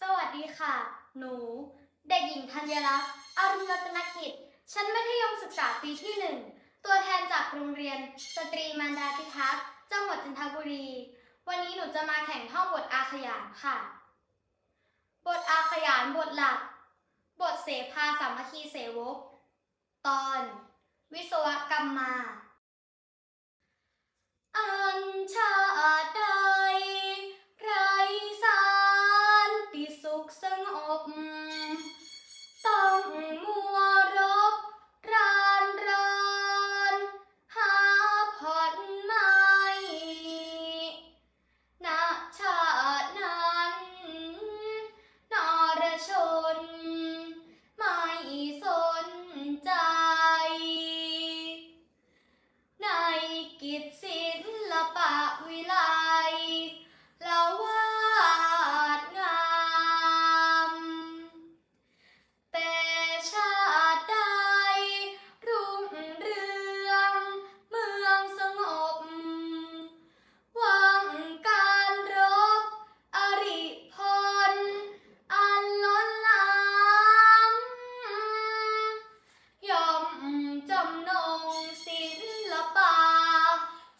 สวัสดีค่ะ หนู เด็กหญิงธัญรัตน์อรุณรัตนกิจ ชั้นมัธยมศึกษาปีที่หนึ่ง ตัวแทนจากโรงเรียน สตรีมารดาพิทักษ์ จังหวัดจันทบุรี วันนี้หนูจะมาแข่งท่องบทอาขยานค่ะ บทอาขยานบทหลัก บทเสภาสามัคคีเสวก ตอน วิศวกรรมมา อันชาดา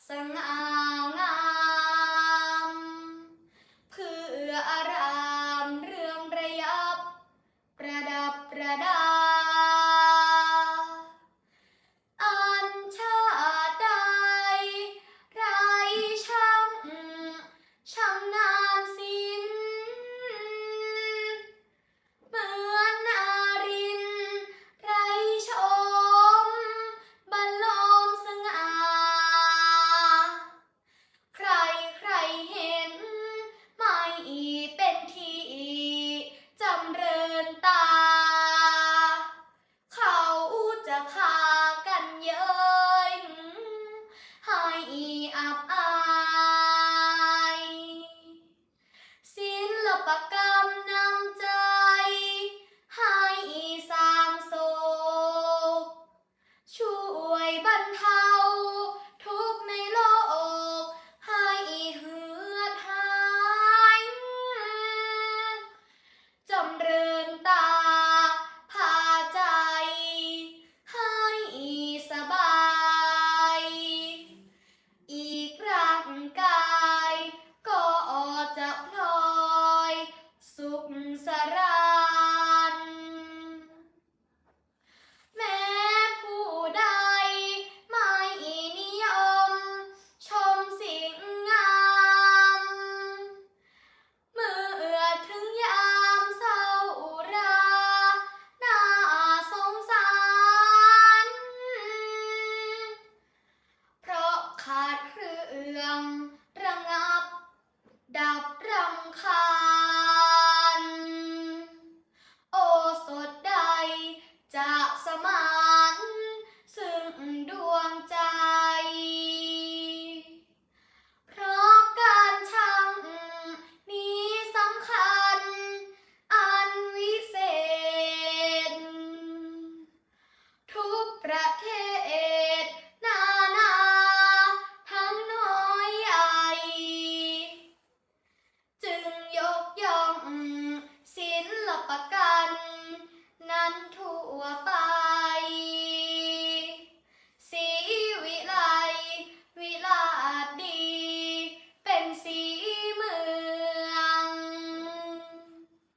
สง่างาม เพื่ออะไร ขาดเครื่อง ระงับ ดับรำคาญ โอสดใด จะสมาน ซึ่งดวงใจ เพราะการชังนี้สำคัญ อันวิเศษ ทุกประเทศ